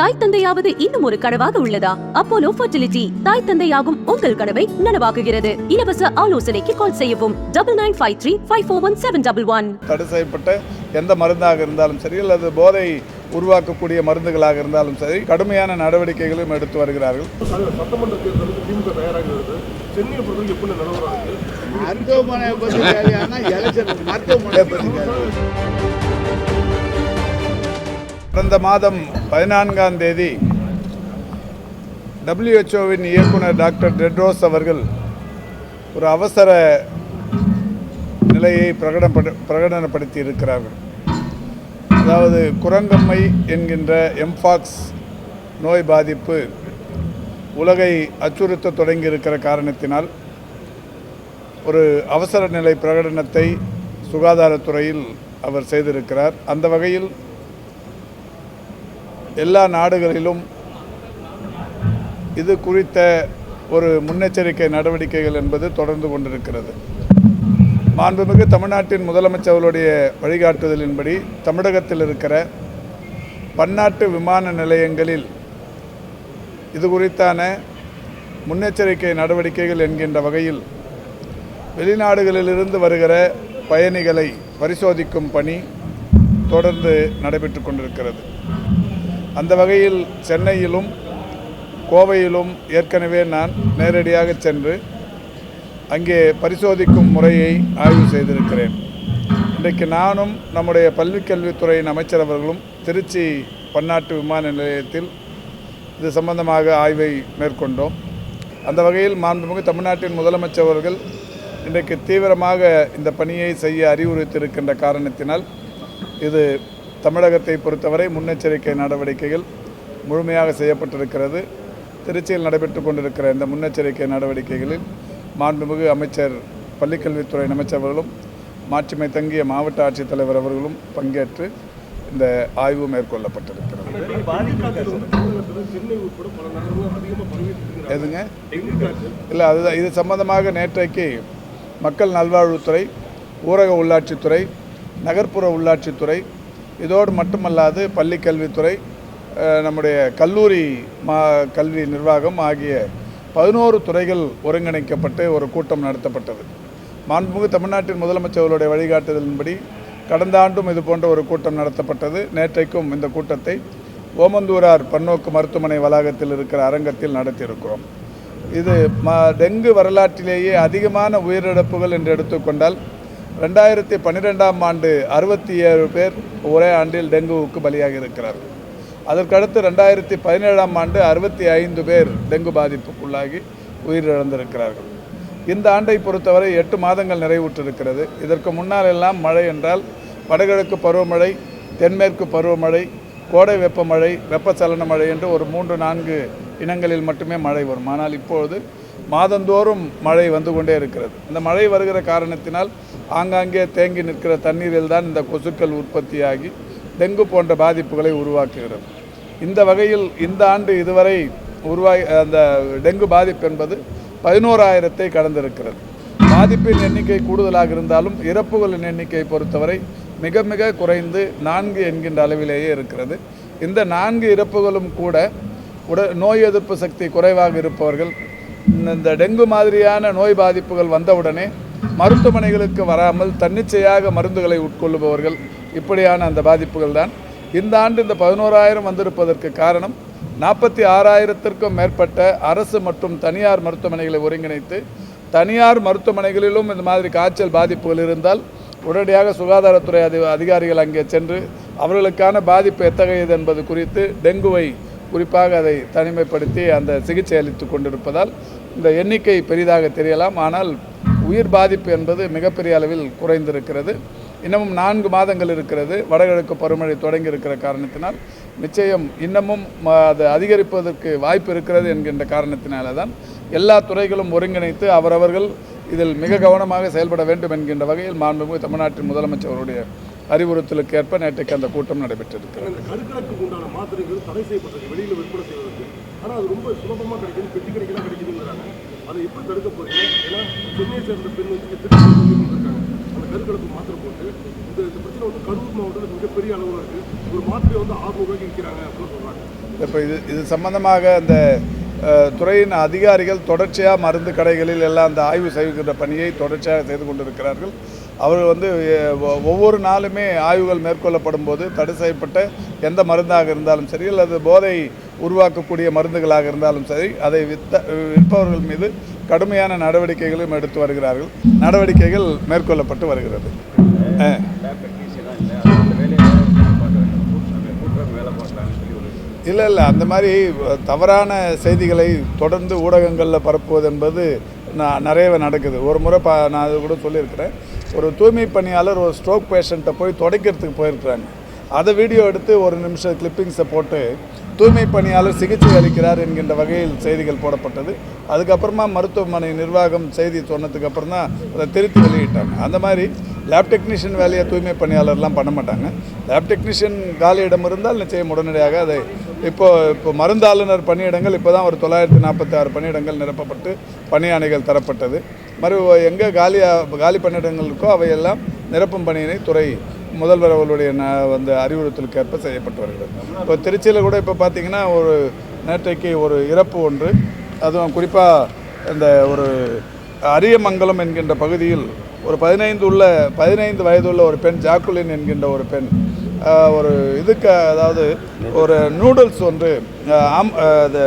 தாய் தந்தையாவது இன்னும் ஒரு கனவாக உள்ளதா? அப்போலோ ஃபர்டிலிட்டி தாய் தந்தையாகும் உங்கள் கனவை நனவாக்குகிறது. இலவச ஆலோசனைக்கு கால் செய்யவும். Double nine five three five four one seven double one தடை செய்யப்பட்ட எந்த மருந்தாக இருந்தாலும் சரி அல்லது போதை உருவாக்கக்கூடிய மருந்துகளாக இருந்தாலும் சரி கடுமையான நடவடிக்கைகளும் எடுத்து வருகிறார்கள். ச- கடந்த மாதம் பதினான்காம் தேதி டபிள்யூஹெச்ஓவின் இயக்குனர் டாக்டர் டெட்ரோஸ் அவர்கள் ஒரு அவசர நிலையை பிரகடனப்படு பிரகடனப்படுத்தி இருக்கிறார்கள். அதாவது குரங்கம்மை என்கின்ற எம்ஃபாக்ஸ் நோய் பாதிப்பு உலகை அச்சுறுத்த தொடங்கி இருக்கிற காரணத்தினால் ஒரு அவசர நிலை பிரகடனத்தை சுகாதாரத்துறையில் அவர் செய்திருக்கிறார். அந்த வகையில் எல்லா நாடுகளிலும் இது குறித்த ஒரு முன்னெச்சரிக்கை நடவடிக்கைகள் என்பது தொடர்ந்து கொண்டிருக்கிறது. மாண்புமிகு தமிழ்நாட்டின் முதலமைச்சர்களுடைய வழிகாட்டுதலின்படி தமிழகத்தில் இருக்கிற பன்னாட்டு விமான நிலையங்களில் இது குறித்தான முன்னெச்சரிக்கை நடவடிக்கைகள் என்கின்ற வகையில் வெளிநாடுகளிலிருந்து வருகிற பயணிகளை பரிசோதிக்கும் பணி தொடர்ந்து நடைபெற்று கொண்டிருக்கிறது. அந்த வகையில் சென்னையிலும் கோவையிலும் ஏற்கனவே நான் நேரடியாக சென்று அங்கே பரிசோதிக்கும் முறையை ஆய்வு செய்திருக்கிறேன். இன்றைக்கு நானும் நம்முடைய பள்ளிக்கல்வித்துறையின் அமைச்சர் அவர்களும் திருச்சி பன்னாட்டு விமான நிலையத்தில் இது சம்பந்தமாக ஆய்வை மேற்கொண்டோம். அந்த வகையில் மாண்புமிகு தமிழ்நாட்டின் முதலமைச்சர் அவர்கள் இன்றைக்கு தீவிரமாக இந்த பணியை செய்ய அறிவுறுத்தியிருக்கின்ற காரணத்தினால் இது தமிழகத்தை பொறுத்தவரை முன்னெச்சரிக்கை நடவடிக்கைகள் முழுமையாக செய்யப்பட்டிருக்கிறது. திருச்சியில் நடைபெற்று கொண்டிருக்கிற இந்த முன்னெச்சரிக்கை நடவடிக்கைகளில் மாண்புமிகு அமைச்சர் பள்ளிக்கல்வித்துறை அமைச்சர்களும் மாட்சிமை தங்கிய மாவட்ட ஆட்சித்தலைவர் அவர்களும் பங்கேற்று இந்த ஆய்வு மேற்கொள்ளப்பட்டிருக்கிறது. எதுங்க? இல்லை அதுதான் இது சம்பந்தமாக நேற்றைக்கு மக்கள் நல்வாழ்வுத்துறை ஊரக உள்ளாட்சித்துறை நகர்ப்புற உள்ளாட்சித்துறை இதோடு மட்டுமல்லாது பள்ளி கல்வித்துறை நம்முடைய கல்லூரி மா கல்வி நிர்வாகம் ஆகிய பதினோரு துறைகள் ஒருங்கிணைக்கப்பட்டு ஒரு கூட்டம் நடத்தப்பட்டது. மாண்புமிகு தமிழ்நாட்டின் முதலமைச்சர்களுடைய வழிகாட்டுதலின்படி கடந்த ஆண்டும் இது போன்ற ஒரு கூட்டம் நடத்தப்பட்டது. நேற்றைக்கும் இந்த கூட்டத்தை ஓமந்தூரார் பன்னோக்கு மருத்துவமனை வளாகத்தில் இருக்கிற அரங்கத்தில் நடத்தியிருக்கிறோம். இது ம டெங்கு வரலாற்றிலேயே அதிகமான உயிரிழப்புகள் என்று எடுத்துக்கொண்டால் ரெண்டாயிரத்தி பன்னிரெண்டாம் ஆண்டு அறுபத்தி ஏழு பேர் ஒரே ஆண்டில் டெங்குவுக்கு பலியாகி இருக்கிறார்கள் அதற்கடுத்து ரெண்டாயிரத்தி பதினேழாம் ஆண்டு அறுபத்தி ஐந்து பேர் டெங்கு பாதிப்புக்குள்ளாகி உயிரிழந்திருக்கிறார்கள். இந்த ஆண்டை பொறுத்தவரை எட்டு மாதங்கள் நிறைவுற்றிருக்கிறது. இதற்கு முன்னால் எல்லாம் மழை என்றால் வடகிழக்கு பருவமழை தென்மேற்கு பருவமழை கோடை வெப்பமழை வெப்பச்சலன மழை என்று ஒரு மூன்று நான்கு இனங்களில் மட்டுமே மழை வரும். ஆனால் இப்பொழுது மாதந்தோறும் மழை வந்து கொண்டே இருக்கிறது. இந்த மழை வருகிற காரணத்தினால் ஆங்காங்கே தேங்கி நிற்கிற தண்ணீரில் தான் இந்த கொசுக்கள் உற்பத்தியாகி டெங்கு போன்ற பாதிப்புகளை உருவாக்குகிறது. இந்த வகையில் இந்த ஆண்டு இதுவரை உருவாகி அந்த டெங்கு பாதிப்பு என்பது பதினோராயிரத்தை கடந்திருக்கிறது. பாதிப்பின் எண்ணிக்கை கூடுதலாக இருந்தாலும் இறப்புகளின் எண்ணிக்கை பொறுத்தவரை மிக மிக குறைந்து நான்கு என்கின்ற அளவிலேயே இருக்கிறது. இந்த நான்கு இறப்புகளும் கூட உட நோய் எதிர்ப்பு சக்தி குறைவாக இருப்பவர்கள் இந்த- டெங்கு மாதிரியான நோய் பாதிப்புகள் வந்தவுடனே மருத்துவமனைகளுக்கு வராமல் தன்னிச்சையாக மருந்துகளை உட்கொள்ளுபவர்கள் இப்படியான அந்த பாதிப்புகள் தான். இந்த ஆண்டு இந்த பதினோராயிரம் வந்திருப்பதற்கு காரணம் நாற்பத்தி ஆறாயிரத்திற்கும் மேற்பட்ட அரசு மற்றும் தனியார் மருத்துவமனைகளை ஒருங்கிணைத்து தனியார் மருத்துவமனைகளிலும் இந்த மாதிரி காய்ச்சல் பாதிப்புகள் இருந்தால் உடனடியாக சுகாதாரத்துறை அதி அதிகாரிகள் அங்கே சென்று அவர்களுக்கான பாதிப்பு எத்தகையது என்பது குறித்து டெங்குவை குறிப்பாக அதை தனிமைப்படுத்தி அந்த சிகிச்சை அளித்து கொண்டிருப்பதால் இந்த எண்ணிக்கை பெரிதாக தெரியலாம் ஆனால் உயிர் பாதிப்பு என்பது மிகப்பெரிய அளவில் குறைந்திருக்கிறது. இன்னமும் நான்கு மாதங்கள் இருக்கிறது. வடகிழக்கு பருவமழை தொடங்கி இருக்கிற காரணத்தினால் நிச்சயம் இன்னமும் அது அதிகரிப்பதற்கு வாய்ப்பு இருக்கிறது என்கின்ற காரணத்தினால தான் எல்லா துறைகளும் ஒருங்கிணைத்து அவரவர்கள் இதில் மிக கவனமாக செயல்பட வேண்டும் என்கின்ற வகையில் மாண்புமிகு தமிழ்நாட்டின் முதலமைச்சர் அவருடைய அறிவுறுத்தலுக்கு ஏற்ப நேற்றைக்கு அந்த கூட்டம் நடைபெற்றிருக்கிறது. ஆனால் அது ரொம்ப சுலபமாக கிடைக்குது பெட்டி கடைக்கெல்லாம் கிடைக்குதுங்கிறாங்க. அதை எப்படி தடுக்க போகிறீங்க ஏன்னா சென்னையை சேர்ந்த பெண் வந்து இருக்காங்க? அந்த கருக்கலப்பு மாத்திரை போட்டு இந்த இந்த பிரச்சனை வந்து கரூர் மாவட்டத்தில் மிகப்பெரிய அளவில் இருக்குது ஒரு மாத்திரை வந்து ஆறு ரூபாய்க்கு விற்கிறாங்க அப்படின்னு சொல்கிறாங்க இப்போ இது இது சம்பந்தமாக அந்த துறையின் அதிகாரிகள் தொடர்ச்சியாக மருந்து கடைகளில் எல்லாம் அந்த ஆய்வு செய்கின்ற பணியை தொடர்ச்சியாக செய்து கொண்டிருக்கிறார்கள். அவர்கள் வந்து ஒவ்வொரு நாளுமே ஆய்வுகள் மேற்கொள்ளப்படும் போது தடை செய்யப்பட்ட எந்த மருந்தாக இருந்தாலும் சரி அல்லது போதை உருவாக்கக்கூடிய மருந்துகளாக இருந்தாலும் சரி அதை வித்த விற்பவர்கள் மீது கடுமையான நடவடிக்கைகளும் எடுத்து வருகிறார்கள். நடவடிக்கைகள் மேற்கொள்ளப்பட்டு வருகிறது. இல்லை இல்லை அந்த மாதிரி தவறான செய்திகளை தொடர்ந்து ஊடகங்களில் பரப்புவது என்பது நான் நிறையவே நடக்குது. ஒரு முறை பா நான் அது கூட சொல்லியிருக்கிறேன். ஒரு தூய்மை பணியாளர் ஒரு ஸ்ட்ரோக் பேஷண்ட்டை போய் துடைக்கிறதுக்கு போயிருக்கிறாங்க. அதை வீடியோ எடுத்து ஒரு நிமிஷம் கிளிப்பிங்ஸை போட்டு தூய்மை பணியாளர் சிகிச்சை அளிக்கிறார் என்கின்ற வகையில் செய்திகள் போடப்பட்டது. அதுக்கப்புறமா மருத்துவமனை நிர்வாகம் செய்தி சொன்னதுக்கு அப்புறம் தான் அதை திருத்தி வெளியிட்டாங்க. அந்த மாதிரி லேப் டெக்னீஷியன் வேலையை தூய்மை பணியாளர்லாம் பண்ண மாட்டாங்க. லேப் டெக்னீஷியன் காலியிடம் இருந்தால் நிச்சயம் உடனடியாக அதை இப்போது இப்போ மருந்தாளுநர் பணியிடங்கள் இப்போ தான் ஒரு தொள்ளாயிரத்தி நாற்பத்தி ஆறு பணியிடங்கள் நிரப்பப்பட்டு பணியாணைகள் தரப்பட்டது. மறு எங்கே காலியாக காலி பணியிடங்கள் இருக்கோ அவையெல்லாம் நிரப்பும் பணியினை துறை முதல்வர் அவர்களுடைய ந வந்து அறிவுறுத்தலுக்கு ஏற்ப செய்யப்பட்டு வருகிறது. இப்போ திருச்சியில் கூட இப்போ பார்த்தீங்கன்னா ஒரு நேற்றைக்கு ஒரு இறப்பு ஒன்று. அதுவும் குறிப்பாக இந்த ஒரு அரியமங்கலம் என்கின்ற பகுதியில் ஒரு பதினைந்து உள்ள பதினைந்து வயதுள்ள ஒரு பெண் ஜாக்குலின் என்கின்ற ஒரு பெண் ஒரு இதுக்கு அதாவது ஒரு நூடுல்ஸ் ஒன்று அம் ஆம் அது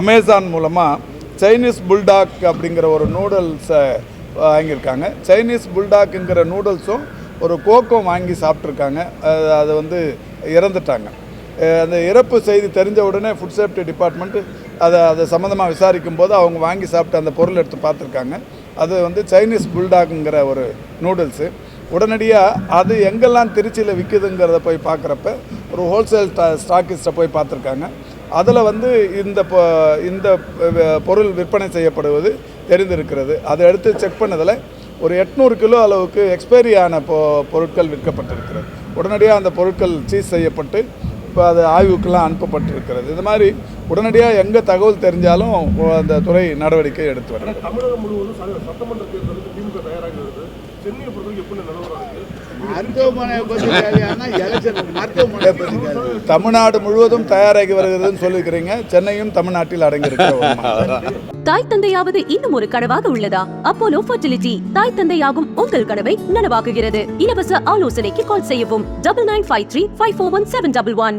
அமேசான் மூலமாக சைனீஸ் புல்டாக் அப்படிங்கிற ஒரு நூடுல்ஸை வாங்கியிருக்காங்க. சைனீஸ் புல்டாக்குங்கிற நூடுல்ஸும் ஒரு கோக்கம் வாங்கி சாப்பிட்ருக்காங்க அது வந்து இறந்துட்டாங்க. அந்த இறப்பு செய்தி தெரிஞ்ச உடனே ஃபுட் சேஃப்டி டிபார்ட்மெண்ட்டு அதை அதை சம்மந்தமாக விசாரிக்கும் போது அவங்க வாங்கி சாப்பிட்ட அந்த பொருள் எடுத்து பார்த்துருக்காங்க. அது வந்து சைனீஸ் புல்டாக்குங்கிற ஒரு நூடுல்ஸு உடனடியாக அது எங்கெல்லாம் திருச்சியில் விற்குதுங்கிறத போய் பார்க்குறப்ப ஒரு ஹோல்சேல் ஸ்டாக்கிஸ்ட்டை போய் பார்த்துருக்காங்க. அதில் வந்து இந்த இந்த பொருள் விற்பனை செய்யப்படுவது தெரிந்திருக்கிறது. அதை எடுத்து செக் பண்ணதில் ஒரு எட்நூறு கிலோ அளவுக்கு எக்ஸ்பைரி ஆன பொ பொருட்கள் விற்கப்பட்டிருக்கிறது. உடனடியாக அந்த பொருட்கள் சீஸ் செய்யப்பட்டு இப்போ அது ஆய்வுக்கெல்லாம் அனுப்பப்பட்டிருக்கிறது. இது மாதிரி உடனடியாக எங்கே தகவல் தெரிஞ்சாலும் அந்த துறை நடவடிக்கை எடுத்து வருகிறது தமிழகம் முழுவதும் சட்டமன்ற தேர்தலுக்கு திமுக தயாராகி வருது சென்னையை பொறுத்தவரைக்கும் எப்படி நிலவரம் இருக்கு? மருத்துவமனையை பற்றி கேள்வியானா எலெக்ஷன் மருத்துவமனை பற்றி கேள்வி தமிழ்நாடு முழுவதும் தயாராகி வருகிறதுன்னு சொல்லியிருக்கிறீங்க. சென்னையும் தமிழ்நாட்டில் அடங்கியிருக்கிற ஒரு மாநிலம். தாய் தந்தையாவது இன்னும் ஒரு கனவாக உள்ளதா? அப்போலோ ஃபர்டிலிட்டி தாய் தந்தையாகும் உங்கள் கனவை நனவாக்குகிறது. இலவச ஆலோசனைக்கு கால் செய்யவும். Double nine five three five four one seven double one